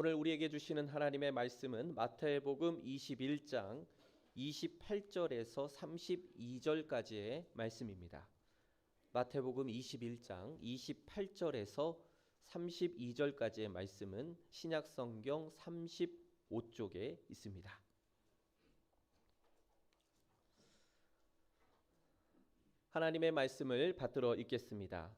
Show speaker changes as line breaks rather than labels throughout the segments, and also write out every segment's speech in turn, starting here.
오늘 우리에게 주시는 하나님의 말씀은 마태복음 21장 28절에서 32절까지의 말씀입니다. 마태복음 21장 28절에서 32절까지의 말씀은 신약 성경 35쪽에 있습니다. 하나님의 말씀을 받들어 읽겠습니다.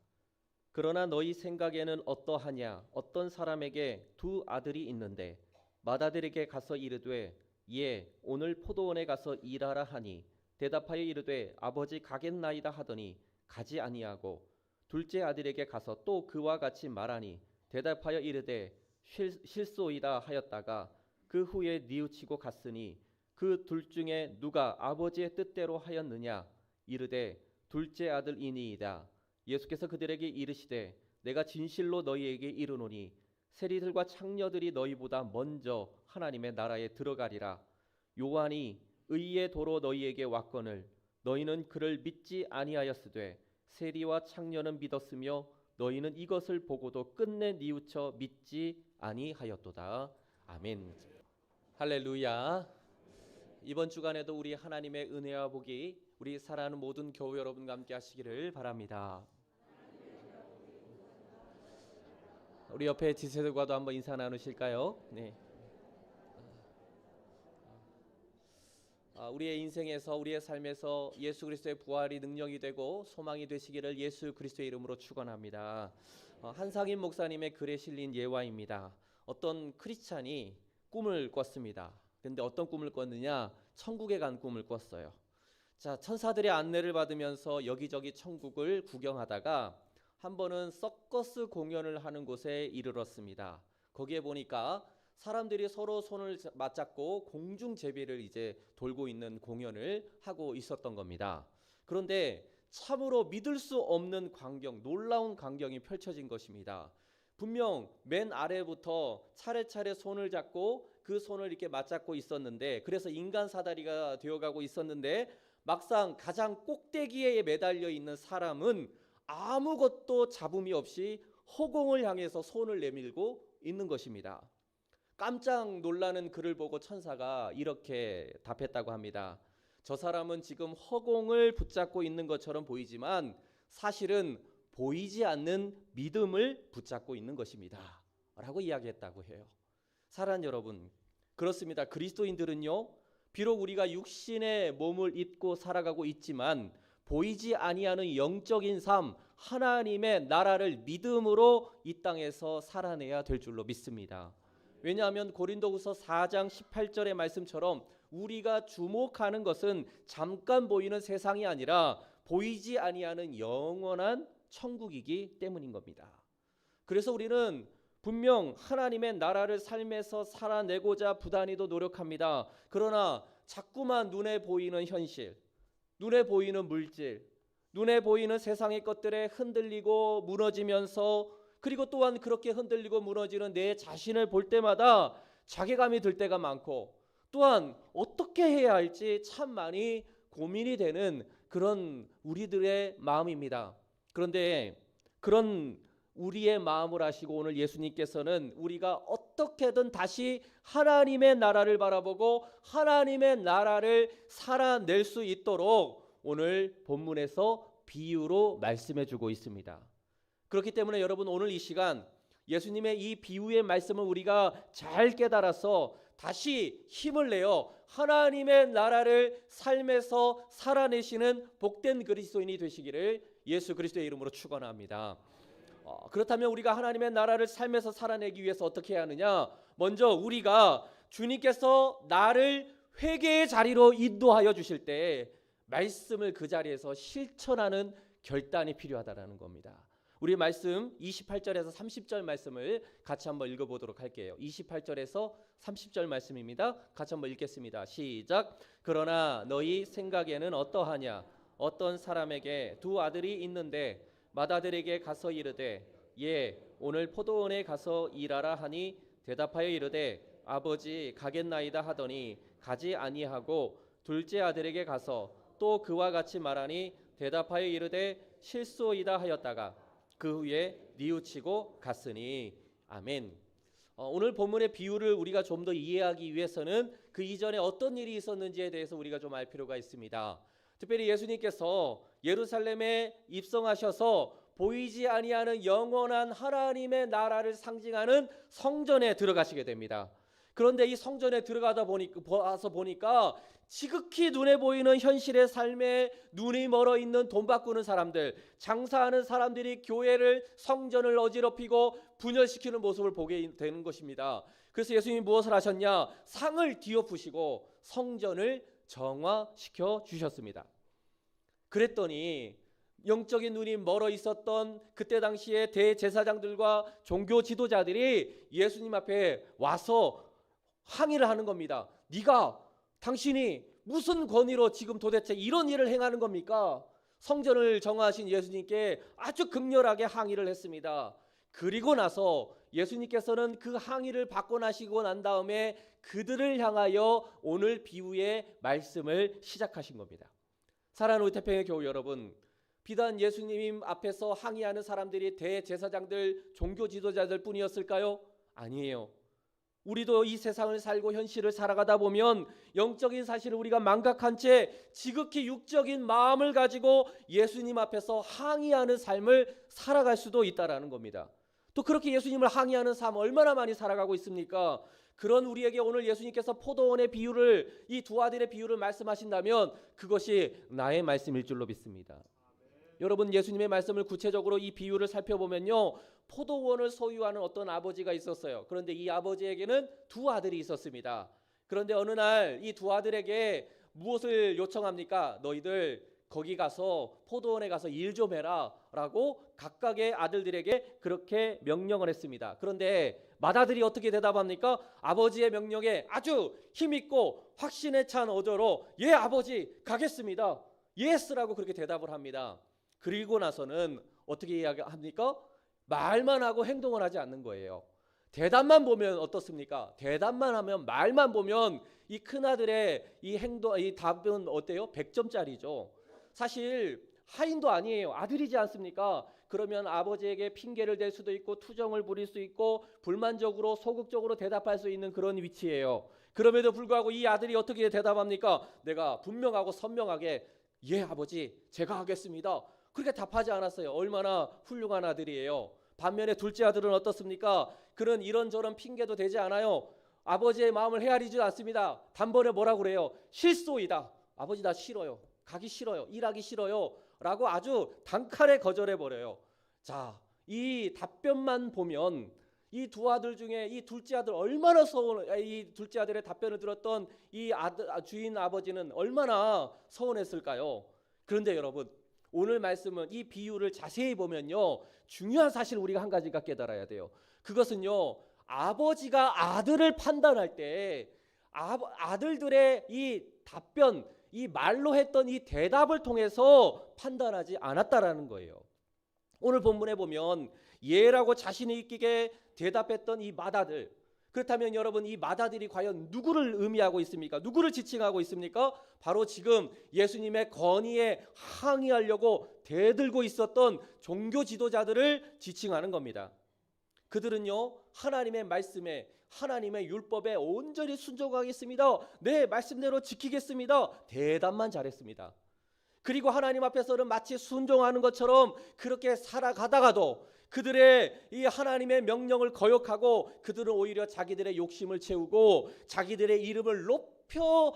그러나 너희 생각에는 어떠하냐? 어떤 사람에게 두 아들이 있는데 맏아들에게 가서 이르되 예 오늘 포도원에 가서 일하라 하니 대답하여 이르되 아버지 가겠나이다 하더니 가지 아니하고 둘째 아들에게 가서 또 그와 같이 말하니 대답하여 이르되 실, 실소이다 하였다가 그 후에 뉘우치고 갔으니 그 둘 중에 누가 아버지의 뜻대로 하였느냐? 이르되 둘째 아들이니이다 예수께서 그들에게 이르시되 내가 진실로 너희에게 이르노니 세리들과 창녀들이 너희보다 먼저 하나님의 나라에 들어가리라. 요한이 의의 도로 너희에게 왔거늘 너희는 그를 믿지 아니하였으되 세리와 창녀는 믿었으며 너희는 이것을 보고도 끝내 뉘우쳐 믿지 아니하였도다. 아멘. 할렐루야. 이번 주간에도 우리 하나님의 은혜와 복이 우리 사랑하는 모든 교우 여러분과 함께 하시기를 바랍니다. 우리 옆에 지세들과도 한번 인사 나누실까요? 네. 아, 우리의 인생에서 우리의 삶에서 예수 그리스도의 부활이 능력이 되고 소망이 되시기를 예수 그리스도의 이름으로 축원합니다. 어, 한상인 목사님의 글에 실린 예화입니다. 어떤 크리스찬이 꿈을 꿨습니다. 근데 어떤 꿈을 꿨느냐? 천국에 간 꿈을 꿨어요. 자, 천사들의 안내를 받으면서 여기저기 천국을 구경하다가 한 번은 서커스 공연을 하는 곳에 이르렀습니다. 거기에 보니까 사람들이 서로 손을 맞잡고 공중 제비를 이제 돌고 있는 공연을 하고 있었던 겁니다. 그런데 참으로 믿을 수 없는 광경, 놀라운 광경이 펼쳐진 것입니다. 분명 맨 아래부터 차례차례 손을 잡고 그 손을 이렇게 맞잡고 있었는데 그래서 인간 사다리가 되어가고 있었는데 막상 가장 꼭대기에 매달려 있는 사람은 아무것도 잡음이 없이 허공을 향해서 손을 내밀고 있는 것입니다. 깜짝 놀라는 그를 보고 천사가 이렇게 답했다고 합니다. 저 사람은 지금 허공을 붙잡고 있는 것처럼 보이지만 사실은 보이지 않는 믿음을 붙잡고 있는 것입니다. 라고 이야기했다고 해요. 사랑 여러분, 그렇습니다. 그리스도인들은요, 비록 우리가 육신의 몸을 입고 살아가고 있지만 보이지 아니하는 영적인 삶, 하나님의 나라를 믿음으로 이 땅에서 살아내야 될 줄로 믿습니다. 왜냐하면 고린도후서 4장 18절의 말씀처럼 우리가 주목하는 것은 잠깐 보이는 세상이 아니라 보이지 아니하는 영원한 천국이기 때문인 겁니다. 그래서 우리는 분명 하나님의 나라를 삶에서 살아내고자 부단히도 노력합니다. 그러나 자꾸만 눈에 보이는 현실, 눈에 보이는 물질, 눈에 보이는 세상의 것들에 흔들리고 무너지면서 그리고 또한 그렇게 흔들리고 무너지는 내 자신을 볼 때마다 자괴감이 들 때가 많고 또한 어떻게 해야 할지 참 많이 고민이 되는 그런 우리들의 마음입니다. 그런데 그런 우리의 마음을 아시고 오늘 예수님께서는 우리가 어 떻게든 다시 하나님의 나라를 바라보고 하나님의 나라를 살아낼 수 있도록 오늘 본문에서 비유로 말씀해 주고 있습니다. 그렇기 때문에 여러분 오늘 이 시간 예수님의 이 비유의 말씀을 우리가 잘 깨달아서 다시 힘을 내어 하나님의 나라를 삶에서 살아내시는 복된 그리스도인이 되시기를 예수 그리스도의 이름으로 축원합니다. 어, 그렇다면 우리가 하나님의 나라를 삶에서 살아내기 위해서 어떻게 해야 하느냐? 먼저 우리가 주님께서 나를 회개의 자리로 인도하여 주실 때 말씀을 그 자리에서 실천하는 결단이 필요하다라는 겁니다. 우리 말씀 28절에서 30절 말씀을 같이 한번 읽어보도록 할게요. 28절에서 30절 말씀입니다. 같이 한번 읽겠습니다. 시작. 그러나 너희 생각에는 어떠하냐? 어떤 사람에게 두 아들이 있는데 맏아들에게 가서 이르되 예 오늘 포도원에 가서 일하라 하니 대답하여 이르되 아버지 가겠나이다 하더니 가지 아니하고 둘째 아들에게 가서 또 그와 같이 말하니 대답하여 이르되 실소이다 하였다가 그 후에 뉘우치고 갔으니 아멘. 어, 오늘 본문의 비유를 우리가 좀 더 이해하기 위해서는 그 이전에 어떤 일이 있었는지에 대해서 우리가 좀 알 필요가 있습니다. 특별히 예수님께서 예루살렘에 입성하셔서 보이지 아니하는 영원한 하나님의 나라를 상징하는 성전에 들어가시게 됩니다. 그런데 이 성전에 들어가다 보니까 와서 보니까 지극히 눈에 보이는 현실의 삶에 눈이 멀어 있는 돈 바꾸는 사람들, 장사하는 사람들이 교회를 성전을 어지럽히고 분열시키는 모습을 보게 되는 것입니다. 그래서 예수님이 무엇을 하셨냐? 상을 뒤엎으시고 성전을 정화시켜 주셨습니다. 그랬더니 영적인 눈이 멀어 있었던 그때 당시에 대제사장들과 종교 지도자들이 예수님 앞에 와서 항의를 하는 겁니다. 네가 당신이 무슨 권위로 지금 도대체 이런 일을 행하는 겁니까? 성전을 정하신 예수님께 아주 극렬하게 항의를 했습니다. 그리고 나서 예수님께서는 그 항의를 받고 나시고 난 다음에 그들을 향하여 오늘 비유의 말씀을 시작하신 겁니다. 사랑하는 태평의 교우 여러분, 비단 예수님 앞에서 항의하는 사람들이 대제사장들, 종교 지도자들 뿐이었을까요? 아니에요. 우리도 이 세상을 살고 현실을 살아가다 보면 영적인 사실을 우리가 망각한 채 지극히 육적인 마음을 가지고 예수님 앞에서 항의하는 삶을 살아갈 수도 있다라는 겁니다. 또 그렇게 예수님을 항의하는 삶 얼마나 많이 살아가고 있습니까? 그런 우리에게 오늘 예수님께서 포도원의 비유를 이 두 아들의 비유를 말씀하신다면 그것이 나의 말씀일 줄로 믿습니다. 여러분 예수님의 말씀을 구체적으로 이 비유를 살펴보면요. 포도원을 소유하는 어떤 아버지가 있었어요. 그런데 이 아버지에게는 두 아들이 있었습니다. 그런데 어느 날 이 두 아들에게 무엇을 요청합니까? 너희들 거기 가서 포도원에 가서 일 좀 해라라고 각각의 아들들에게 그렇게 명령을 했습니다. 그런데 맏아들이 어떻게 대답합니까? 아버지의 명령에 아주 힘 있고 확신에 찬 어조로 예 아버지 가겠습니다. 예스라고 그렇게 대답을 합니다. 그리고 나서는 어떻게 이야기합니까? 말만 하고 행동을 하지 않는 거예요. 대답만 보면 어떻습니까? 대답만 하면 말만 보면 이 큰아들의 이 행동 이 답은 어때요? 100점짜리죠. 사실 하인도 아니에요. 아들이지 않습니까? 그러면 아버지에게 핑계를 댈 수도 있고 투정을 부릴 수 있고 불만적으로 소극적으로 대답할 수 있는 그런 위치예요. 그럼에도 불구하고 이 아들이 어떻게 대답합니까? 내가 분명하고 선명하게 예 아버지 제가 하겠습니다. 그렇게 답하지 않았어요. 얼마나 훌륭한 아들이에요. 반면에 둘째 아들은 어떻습니까? 그런 이런저런 핑계도 되지 않아요. 아버지의 마음을 헤아리지 않습니다. 단번에 뭐라 그래요? 실소이다. 아버지 나 싫어요. 가기 싫어요. 일하기 싫어요. 라고 아주 단칼에 거절해 버려요. 자, 이 답변만 보면 이 두 아들 중에 이 둘째 아들 얼마나 서운 이 둘째 아들의 답변을 들었던 이 아들 주인 아버지는 얼마나 서운했을까요? 그런데 여러분 오늘 말씀은 이 비유를 자세히 보면요. 중요한 사실 우리가 한 가지가 깨달아야 돼요. 그것은요. 아버지가 아들을 판단할 때 아들들의 이 답변, 이 말로 했던 이 대답을 통해서 판단하지 않았다라는 거예요. 오늘 본문에 보면 예라고 자신이 있기에 대답했던 이 맏아들 그렇다면 여러분 이 맏아들이 과연 누구를 의미하고 있습니까? 누구를 지칭하고 있습니까? 바로 지금 예수님의 건의에 항의하려고 대들고 있었던 종교 지도자들을 지칭하는 겁니다. 그들은요 하나님의 말씀에 하나님의 율법에 온전히 순종하겠습니다. 네 말씀대로 지키겠습니다. 대답만 잘했습니다. 그리고 하나님 앞에서는 마치 순종하는 것처럼 그렇게 살아가다가도 그들의 이 하나님의 명령을 거역하고 그들은 오히려 자기들의 욕심을 채우고 자기들의 이름을 높여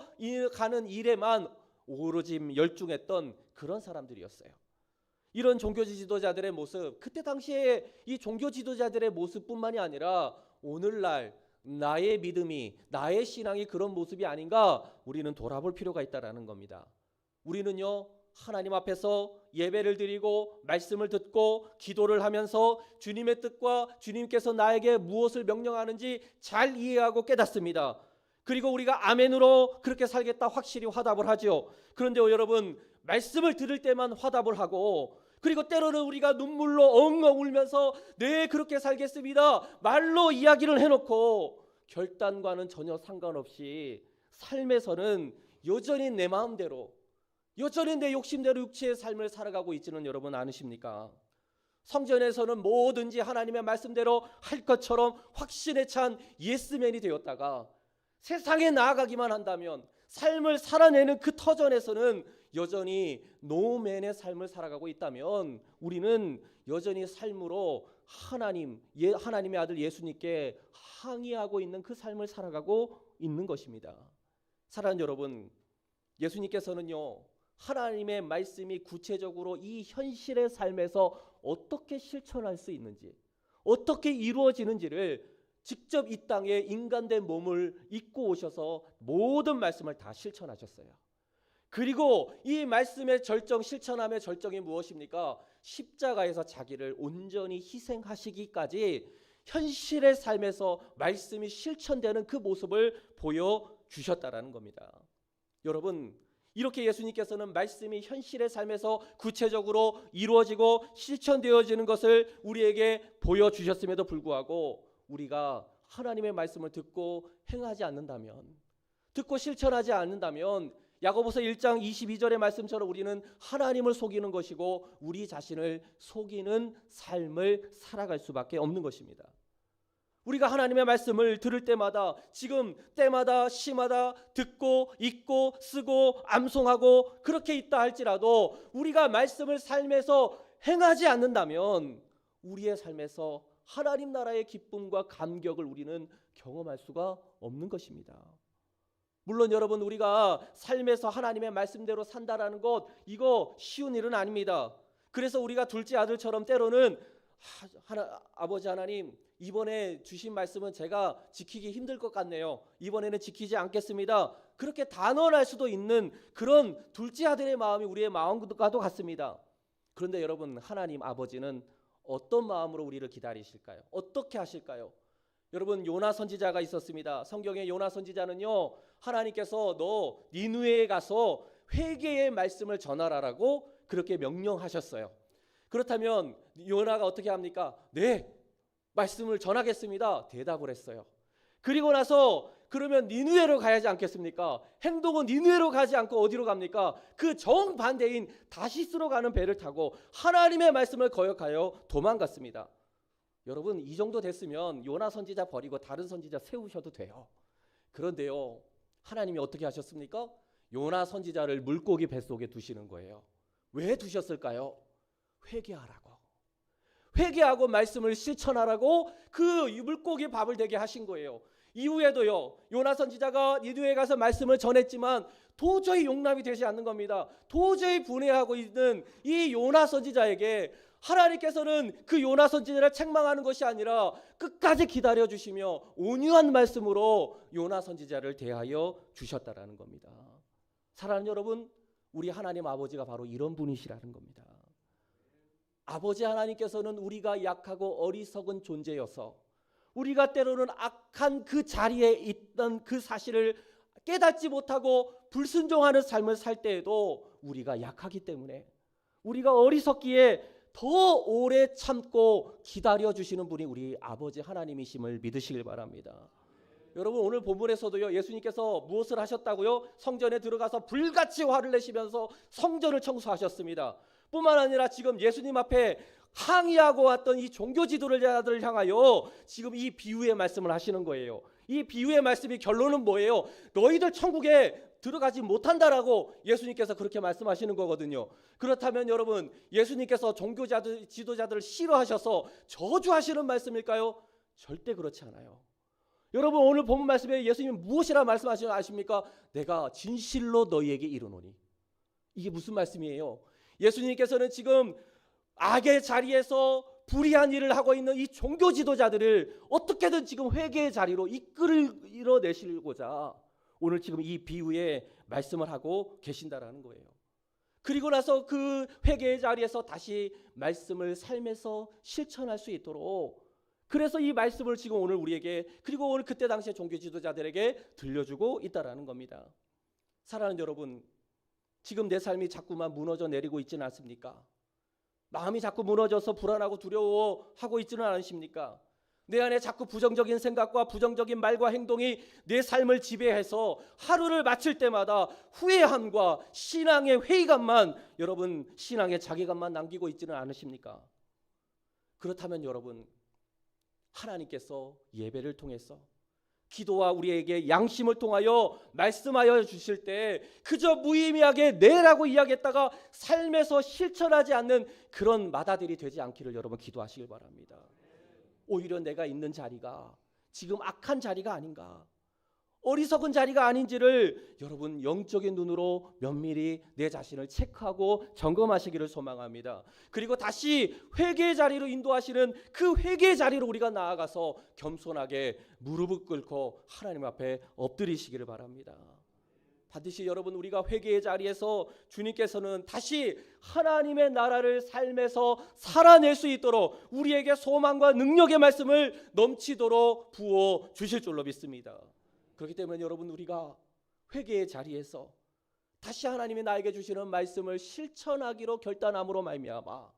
가는 일에만 오로지 열중했던 그런 사람들이었어요. 이런 종교 지도자들의 모습, 그때 당시에 이 종교 지도자들의 모습뿐만이 아니라 오늘날 나의 믿음이, 나의 신앙이 그런 모습이 아닌가 우리는 돌아볼 필요가 있다라는 겁니다. 우리는요, 하나님 앞에서 예배를 드리고 말씀을 듣고 기도를 하면서 주님의 뜻과 주님께서 나에게 무엇을 명령하는지 잘 이해하고 깨닫습니다. 그리고 우리가 아멘으로 그렇게 살겠다 확실히 화답을 하지요. 그런데요, 여러분, 말씀을 들을 때만 화답을 하고 그리고 때로는 우리가 눈물로 엉엉 울면서 네, 그렇게 살겠습니다. 말로 이야기를 해놓고 결단과는 전혀 상관없이 삶에서는 여전히 내 마음대로 여전히 내 욕심대로 육체의 삶을 살아가고 있지는 여러분 않으십니까? 성전에서는 뭐든지 하나님의 말씀대로 할 것처럼 확신에 찬 예스맨이 되었다가 세상에 나아가기만 한다면 삶을 살아내는 그 터전에서는 여전히 노맨의 삶을 살아가고 있다면 우리는 여전히 삶으로 하나님 예, 하나님의 아들 예수님께 항의하고 있는 그 삶을 살아가고 있는 것입니다. 사랑하는 여러분, 예수님께서는요. 하나님의 말씀이 구체적으로 이 현실의 삶에서 어떻게 실천할 수 있는지, 어떻게 이루어지는지를 직접 이 땅에 인간된 몸을 입고 오셔서 모든 말씀을 다 실천하셨어요. 그리고 이 말씀의 절정 실천함의 절정이 무엇입니까? 십자가에서 자기를 온전히 희생하시기까지 현실의 삶에서 말씀이 실천되는 그 모습을 보여 주셨다라는 겁니다. 여러분, 이렇게 예수님께서는 말씀이 현실의 삶에서 구체적으로 이루어지고 실천되어지는 것을 우리에게 보여 주셨음에도 불구하고 우리가 하나님의 말씀을 듣고 행하지 않는다면 듣고 실천하지 않는다면 야고보서 1장 22절의 말씀처럼 우리는 하나님을 속이는 것이고 우리 자신을 속이는 삶을 살아갈 수밖에 없는 것입니다. 우리가 하나님의 말씀을 들을 때마다 지금 때마다 시마다 듣고 읽고 쓰고 암송하고 그렇게 있다 할지라도 우리가 말씀을 삶에서 행하지 않는다면 우리의 삶에서 하나님 나라의 기쁨과 감격을 우리는 경험할 수가 없는 것입니다. 물론 여러분 우리가 삶에서 하나님의 말씀대로 산다라는 것 이거 쉬운 일은 아닙니다. 그래서 우리가 둘째 아들처럼 때로는 하나, 아버지 하나님 이번에 주신 말씀은 제가 지키기 힘들 것 같네요. 이번에는 지키지 않겠습니다. 그렇게 단언할 수도 있는 그런 둘째 아들의 마음이 우리의 마음과도 같습니다. 그런데 여러분 하나님 아버지는 어떤 마음으로 우리를 기다리실까요? 어떻게 하실까요? 여러분 요나 선지자가 있었습니다. 성경의 요나 선지자는요 하나님께서 너 니누에 가서 회개의 말씀을 전하라라고 그렇게 명령하셨어요. 그렇다면 요나가 어떻게 합니까? 네 말씀을 전하겠습니다. 대답을 했어요. 그리고 나서 그러면 니누에로 가야지 않겠습니까? 행동은 니누에로 가지 않고 어디로 갑니까? 그 정반대인 다시스로 가는 배를 타고 하나님의 말씀을 거역하여 도망갔습니다. 여러분 이 정도 됐으면 요나 선지자 버리고 다른 선지자 세우셔도 돼요. 그런데요. 하나님이 어떻게 하셨습니까? 요나 선지자를 물고기 뱃속에 두시는 거예요. 왜 두셨을까요? 회개하라고. 회개하고 말씀을 실천하라고 그 물고기 밥을 되게 하신 거예요. 이후에도요. 요나 선지자가 니누에 가서 말씀을 전했지만 도저히 용납이 되지 않는 겁니다. 도저히 분해하고 있는 이 요나 선지자에게 하나님께서는 그 요나 선지자를 책망하는 것이 아니라 끝까지 기다려 주시며 온유한 말씀으로 요나 선지자를 대하여 주셨다라는 겁니다. 사랑하는 여러분, 우리 하나님 아버지가 바로 이런 분이시라는 겁니다. 아버지 하나님께서는 우리가 약하고 어리석은 존재여서 우리가 때로는 악한 그 자리에 있던 그 사실을 깨닫지 못하고 불순종하는 삶을 살 때에도 우리가 약하기 때문에 우리가 어리석기에 더 오래 참고 기다려 주시는 분이 우리 아버지 하나님이심을 믿으시길 바랍니다. 여러분 오늘 본문에서도요 예수님께서 무엇을 하셨다고요? 성전에 들어가서 불같이 화를 내시면서 성전을 청소하셨습니다. 뿐만 아니라 지금 예수님 앞에 항의하고 왔던 이 종교 지도자들을 향하여 지금 이 비유의 말씀을 하시는 거예요. 이 비유의 말씀이 결론은 뭐예요? 너희들 천국에 들어가지 못한다라고 예수님께서 그렇게 말씀하시는 거거든요. 그렇다면 여러분, 예수님께서 종교자들 지도자들을 싫어하셔서 저주하시는 말씀일까요? 절대 그렇지 않아요. 여러분 오늘 본 말씀에 예수님이 무엇이라 말씀하시는 아십니까? 내가 진실로 너희에게 이르노니. 이게 무슨 말씀이에요? 예수님께서는 지금 악의 자리에서 불의한 일을 하고 있는 이 종교 지도자들을 어떻게든 지금 회개의 자리로 이끌어 내시고자 오늘 지금 이 비유에 말씀을 하고 계신다라는 거예요. 그리고 나서 그 회개의 자리에서 다시 말씀을 삶에서 실천할 수 있도록 그래서 이 말씀을 지금 오늘 우리에게 그리고 오늘 그때 당시에 종교 지도자들에게 들려주고 있다라는 겁니다. 사랑하는 여러분, 지금 내 삶이 자꾸만 무너져 내리고 있지는 않습니까? 마음이 자꾸 무너져서 불안하고 두려워하고 있지는 않으십니까? 내 안에 자꾸 부정적인 생각과 부정적인 말과 행동이 내 삶을 지배해서 하루를 마칠 때마다 후회함과 신앙의 회의감만 여러분 신앙의 자괴감만 남기고 있지는 않으십니까? 그렇다면 여러분 하나님께서 예배를 통해서 기도와 우리에게 양심을 통하여 말씀하여 주실 때 그저 무의미하게 내라고 이야기했다가 삶에서 실천하지 않는 그런 마다들이 되지 않기를 여러분 기도하시길 바랍니다. 오히려 내가 있는 자리가 지금 악한 자리가 아닌가 어리석은 자리가 아닌지를 여러분 영적인 눈으로 면밀히 내 자신을 체크하고 점검하시기를 소망합니다. 그리고 다시 회개의 자리로 인도하시는 그 회개의 자리로 우리가 나아가서 겸손하게 무릎을 꿇고 하나님 앞에 엎드리시기를 바랍니다. 반드시 여러분 우리가 회개의 자리에서 주님께서는 다시 하나님의 나라를 삶에서 살아낼 수 있도록 우리에게 소망과 능력의 말씀을 넘치도록 부어 주실 줄로 믿습니다. 그렇기 때문에 여러분 우리가 회개의 자리에서 다시 하나님이 나에게 주시는 말씀을 실천하기로 결단함으로 말미암아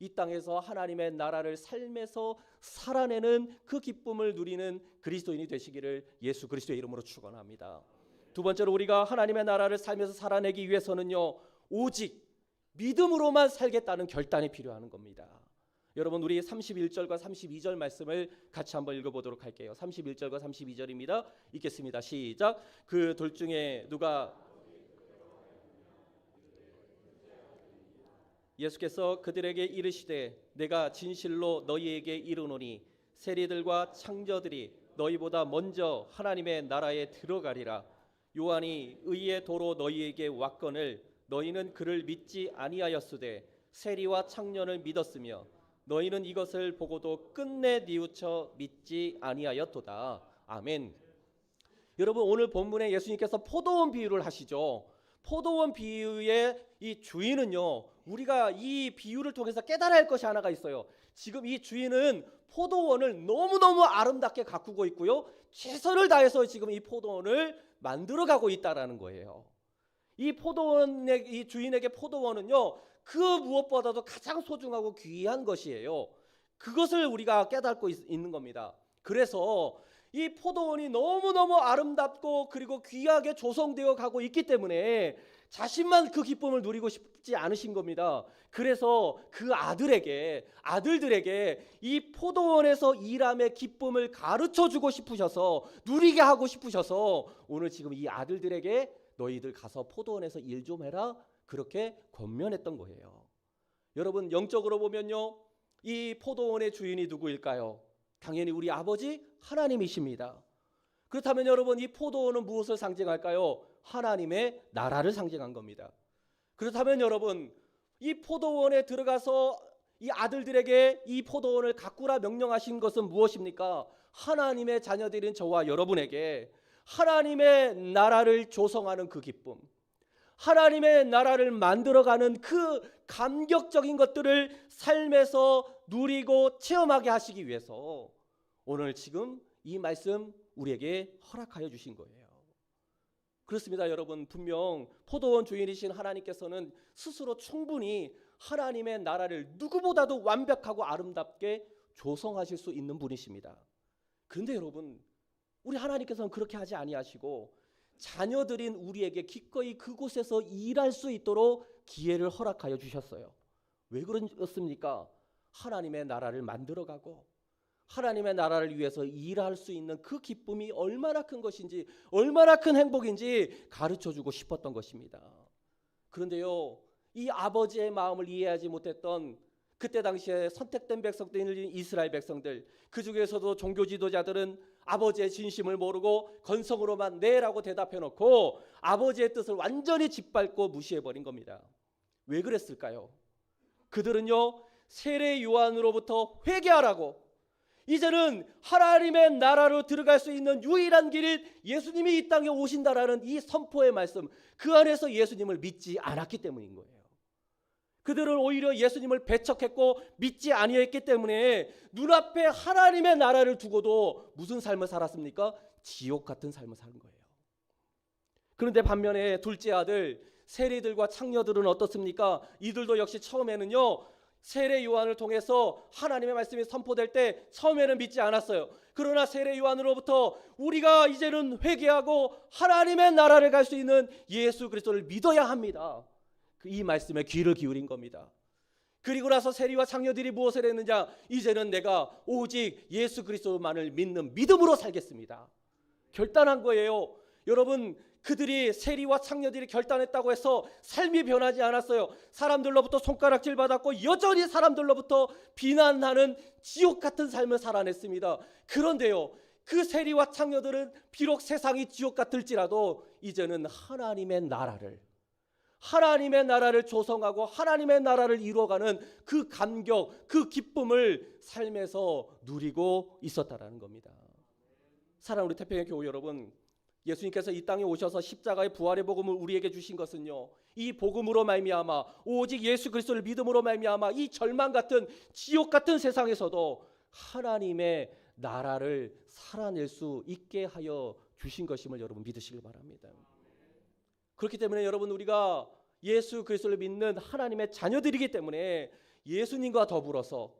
이 땅에서 하나님의 나라를 삶에서 살아내는 그 기쁨을 누리는 그리스도인이 되시기를 예수 그리스도의 이름으로 축원합니다. 두 번째로 우리가 하나님의 나라를 살면서 살아내기 위해서는요 오직 믿음으로만 살겠다는 결단이 필요한 겁니다. 여러분 우리 31절과 32절 말씀을 같이 한번 읽어보도록 할게요. 31절과 32절입니다. 읽겠습니다. 시작. 그 둘 중에 누가 예수께서 그들에게 이르시되 내가 진실로 너희에게 이르노니 세리들과 창저들이 너희보다 먼저 하나님의 나라에 들어가리라. 요한이 의의 도로 너희에게 왔거늘 너희는 그를 믿지 아니하였으되 세리와 창년을 믿었으며 너희는 이것을 보고도 끝내 뉘우쳐 믿지 아니하였도다. 아멘. 여러분 오늘 본문에 예수님께서 포도원 비유를 하시죠. 포도원 비유의 이 주인은요. 우리가 이 비유를 통해서 깨달아야 할 것이 하나가 있어요. 지금 이 주인은 포도원을 너무너무 아름답게 가꾸고 있고요. 최선을 다해서 지금 이 포도원을 만들어 가고 있다라는 거예요. 이 포도원의 이 주인에게 포도원은요. 그 무엇보다도 가장 소중하고 귀한 것이에요. 그것을 우리가 깨닫고 있, 있는 겁니다. 그래서 이 포도원이 너무너무 아름답고 그리고 귀하게 조성되어 가고 있기 때문에 자신만 그 기쁨을 누리고 싶지 않으신 겁니다. 그래서 그 아들에게 아들들에게 이 포도원에서 일함의 기쁨을 가르쳐 주고 싶으셔서 누리게 하고 싶으셔서 오늘 지금 이 아들들에게 너희들 가서 포도원에서 일 좀 해라 그렇게 권면했던 거예요. 여러분 영적으로 보면요. 이 포도원의 주인이 누구일까요? 당연히 우리 아버지 하나님이십니다. 그렇다면 여러분 이 포도원은 무엇을 상징할까요? 하나님의 나라를 상징한 겁니다. 그렇다면 여러분 이 포도원에 들어가서 이 아들들에게 이 포도원을 가꾸라 명령하신 것은 무엇입니까? 하나님의 자녀들인 저와 여러분에게 하나님의 나라를 조성하는 그 기쁨, 하나님의 나라를 만들어가는 그 감격적인 것들을 삶에서 누리고 체험하게 하시기 위해서 오늘 지금 이 말씀 우리에게 허락하여 주신 거예요. 그렇습니다, 여러분. 분명 포도원 주인이신 하나님께서는 스스로 충분히 하나님의 나라를 누구보다도 완벽하고 아름답게 조성하실 수 있는 분이십니다. 그런데 여러분, 우리 하나님께서는 그렇게 하지 아니하시고 자녀들인 우리에게 기꺼이 그곳에서 일할 수 있도록 기회를 허락하여 주셨어요. 왜 그렇습니까? 하나님의 나라를 만들어가고 하나님의 나라를 위해서 일할 수 있는 그 기쁨이 얼마나 큰 것인지 얼마나 큰 행복인지 가르쳐 주고 싶었던 것입니다. 그런데요. 이 아버지의 마음을 이해하지 못했던 그때 당시에 선택된 백성들인 이스라엘 백성들 그 중에서도 종교 지도자들은 아버지의 진심을 모르고 건성으로만 네라고 대답해 놓고 아버지의 뜻을 완전히 짓밟고 무시해 버린 겁니다. 왜 그랬을까요? 그들은요 세례 요한으로부터 회개하라고 이제는 하나님의 나라로 들어갈 수 있는 유일한 길이 예수님이 이 땅에 오신다라는 이 선포의 말씀 그 안에서 예수님을 믿지 않았기 때문인 거예요. 그들은 오히려 예수님을 배척했고 믿지 아니했기 때문에 눈앞에 하나님의 나라를 두고도 무슨 삶을 살았습니까? 지옥 같은 삶을 사는 거예요. 그런데 반면에 둘째 아들 세리들과 창녀들은 어떻습니까? 이들도 역시 처음에는요. 세례 요한을 통해서 하나님의 말씀이 선포될 때 처음에는 믿지 않았어요. 그러나 세례 요한으로부터 우리가 이제는 회개하고 하나님의 나라를 갈 수 있는 예수 그리스도를 믿어야 합니다. 그이 말씀에 귀를 기울인 겁니다. 그리고 나서 세리와 장녀들이 무엇을 했느냐? 이제는 내가 오직 예수 그리스도만을 믿는 믿음으로 살겠습니다. 결단한 거예요. 여러분 그들이 세리와 창녀들이 결단했다고 해서 삶이 변하지 않았어요. 사람들로부터 손가락질 받았고 여전히 사람들로부터 비난하는 지옥 같은 삶을 살아냈습니다. 그런데요. 그 세리와 창녀들은 비록 세상이 지옥 같을지라도 이제는 하나님의 나라를 하나님의 나라를 조성하고 하나님의 나라를 이루어가는 그 감격, 그 기쁨을 삶에서 누리고 있었다라는 겁니다. 사랑 우리 태평의 교우 여러분, 예수님께서 이 땅에 오셔서 십자가의 부활의 복음을 우리에게 주신 것은요. 이 복음으로 말미암아 오직 예수 그리스도를 믿음으로 말미암아 이 절망 같은 지옥 같은 세상에서도 하나님의 나라를 살아낼 수 있게 하여 주신 것임을 여러분 믿으시길 바랍니다. 그렇기 때문에 여러분 우리가 예수 그리스도를 믿는 하나님의 자녀들이기 때문에 예수님과 더불어서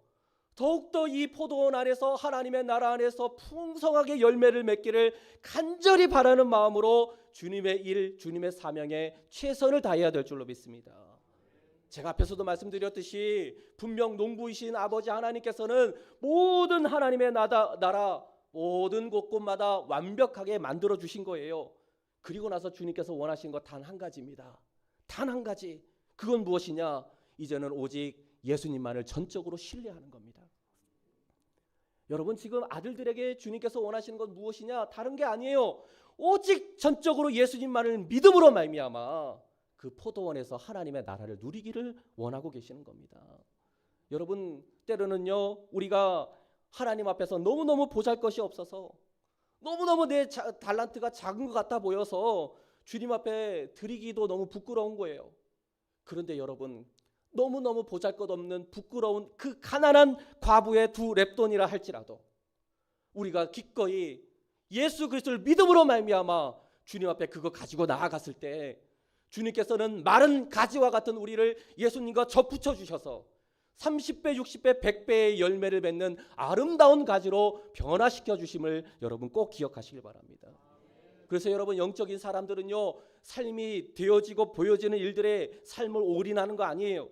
더욱더 이 포도원 안에서 하나님의 나라 안에서 풍성하게 열매를 맺기를 간절히 바라는 마음으로 주님의 일, 주님의 사명에 최선을 다해야 될 줄로 믿습니다. 제가 앞에서도 말씀드렸듯이 분명 농부이신 아버지 하나님께서는 모든 하나님의 나다, 나라 모든 곳곳마다 완벽하게 만들어 주신 거예요. 그리고 나서 주님께서 원하신 것 단 한 가지입니다. 단 한 가지. 그건 무엇이냐? 이제는 오직 예수님만을 전적으로 신뢰하는 겁니다. 여러분 지금 아들들에게 주님께서 원하시는 건 무엇이냐? 다른 게 아니에요. 오직 전적으로 예수님만을 믿음으로 말미암아 그 포도원에서 하나님의 나라를 누리기를 원하고 계시는 겁니다. 여러분 때로는요 우리가 하나님 앞에서 너무너무 보잘것이 없어서 너무너무 내 자, 달란트가 작은 것 같아 보여서 주님 앞에 드리기도 너무 부끄러운 거예요. 그런데 여러분 너무너무 보잘것없는 부끄러운 그 가난한 과부의 두 랩돈이라 할지라도 우리가 기꺼이 예수 그리스도를 믿음으로 말미암아 주님 앞에 그거 가지고 나아갔을 때 주님께서는 마른 가지와 같은 우리를 예수님과 접붙여 주셔서 30배, 60배, 100배의 열매를 맺는 아름다운 가지로 변화시켜 주심을 여러분 꼭 기억하시길 바랍니다. 그래서 여러분 영적인 사람들은요 삶이 되어지고 보여지는 일들에 삶을 올인하는 거 아니에요.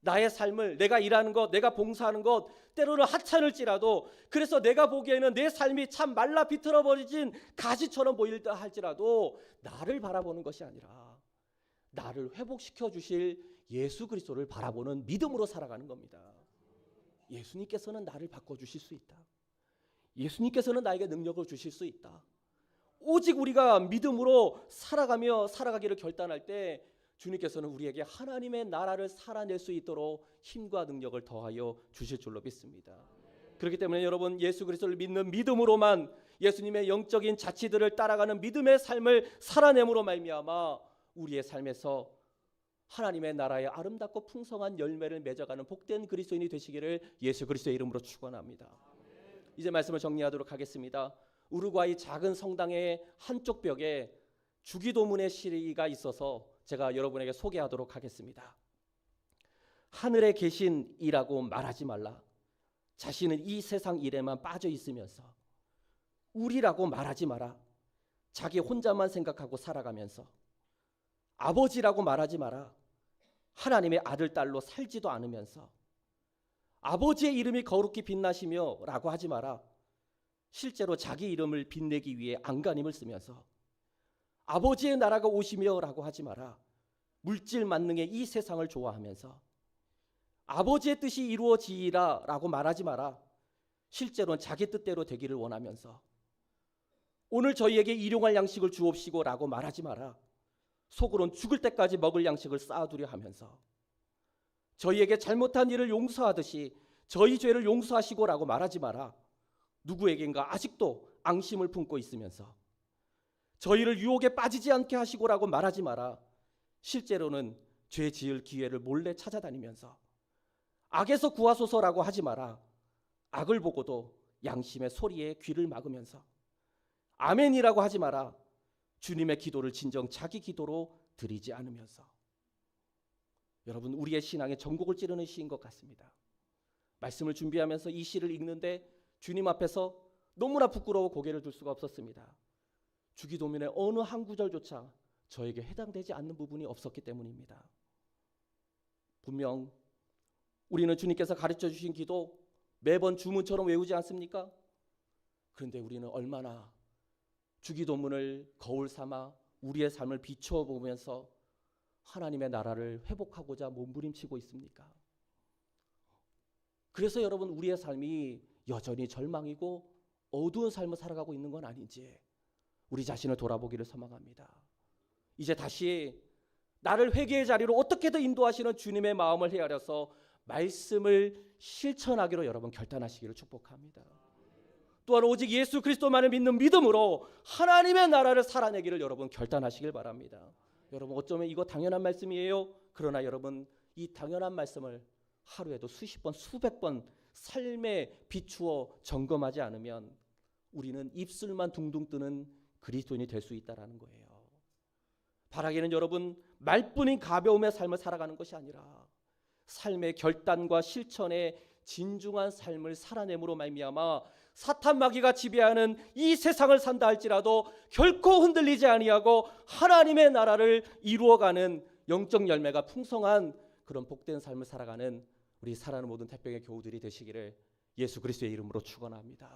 나의 삶을 내가 일하는 것, 내가 봉사하는 것 때로는 하찮을지라도 그래서 내가 보기에는 내 삶이 참 말라 비틀어 버리진 가지처럼 보일다 할지라도 나를 바라보는 것이 아니라 나를 회복시켜 주실 예수 그리스도를 바라보는 믿음으로 살아가는 겁니다. 예수님께서는 나를 바꿔 주실 수 있다. 예수님께서는 나에게 능력을 주실 수 있다. 오직 우리가 믿음으로 살아가며 살아가기를 결단할 때 주님께서는 우리에게 하나님의 나라를 살아낼 수 있도록 힘과 능력을 더하여 주실 줄로 믿습니다. 그렇기 때문에 여러분 예수 그리스도를 믿는 믿음으로만 예수님의 영적인 자치들을 따라가는 믿음의 삶을 살아내므로 말미암아 우리의 삶에서 하나님의 나라의 아름답고 풍성한 열매를 맺어가는 복된 그리스도인이 되시기를 예수 그리스도의 이름으로 축원합니다. 이제 말씀을 정리하도록 하겠습니다. 우루과이 작은 성당의 한쪽 벽에 주기도문의 시리가 있어서 제가 여러분에게 소개하도록 하겠습니다. 하늘에 계신 이라고 말하지 말라. 자신은 이 세상 일에만 빠져 있으면서 우리라고 말하지 마라. 자기 혼자만 생각하고 살아가면서 아버지라고 말하지 마라. 하나님의 아들 딸로 살지도 않으면서 아버지의 이름이 거룩히 빛나시며라고 하지 마라. 실제로 자기 이름을 빛내기 위해 안간힘을 쓰면서 아버지의 나라가 오시며라고 하지 마라. 물질 만능의 이 세상을 좋아하면서 아버지의 뜻이 이루어지리라라고 말하지 마라. 실제로는 자기 뜻대로 되기를 원하면서 오늘 저희에게 일용할 양식을 주옵시고라고 말하지 마라. 속으론 죽을 때까지 먹을 양식을 쌓아두려 하면서 저희에게 잘못한 일을 용서하듯이 저희 죄를 용서하시고라고 말하지 마라. 누구에겐가 아직도 앙심을 품고 있으면서 저희를 유혹에 빠지지 않게 하시고라고 말하지 마라. 실제로는 죄 지을 기회를 몰래 찾아다니면서 악에서 구하소서라고 하지 마라. 악을 보고도 양심의 소리에 귀를 막으면서 아멘이라고 하지 마라. 주님의 기도를 진정 자기 기도로 드리지 않으면서 여러분 우리의 신앙의 전곡을 찌르는 시인 것 같습니다. 말씀을 준비하면서 이 시를 읽는데 주님 앞에서 너무나 부끄러워 고개를 들 수가 없었습니다. 주기도문의 어느 한 구절조차 저에게 해당되지 않는 부분이 없었기 때문입니다. 분명 우리는 주님께서 가르쳐 주신 기도 매번 주문처럼 외우지 않습니까? 그런데 우리는 얼마나 주기도문을 거울 삼아 우리의 삶을 비추어 보면서 하나님의 나라를 회복하고자 몸부림치고 있습니까? 그래서 여러분 우리의 삶이 여전히 절망이고 어두운 삶을 살아가고 있는 건 아닌지 우리 자신을 돌아보기를 소망합니다. 이제 다시 나를 회개의 자리로 어떻게든 인도하시는 주님의 마음을 헤아려서 말씀을 실천하기로 여러분 결단하시기를 축복합니다. 또한 오직 예수 그리스도만을 믿는 믿음으로 하나님의 나라를 살아내기를 여러분 결단하시길 바랍니다. 여러분 어쩌면 이거 당연한 말씀이에요. 그러나 여러분 이 당연한 말씀을 하루에도 수십 번, 수백 번 삶에 비추어 점검하지 않으면 우리는 입술만 둥둥 뜨는 그리스도인이 될 수 있다라는 거예요. 바라기는 여러분 말뿐인 가벼움의 삶을 살아가는 것이 아니라 삶의 결단과 실천의 진중한 삶을 살아냄으로 말미암아 사탄 마귀가 지배하는 이 세상을 산다 할지라도 결코 흔들리지 아니하고 하나님의 나라를 이루어가는 영적 열매가 풍성한 그런 복된 삶을 살아가는 우리 사랑하는 모든 태평의 교우들이 되시기를 예수 그리스도의 이름으로 축원합니다.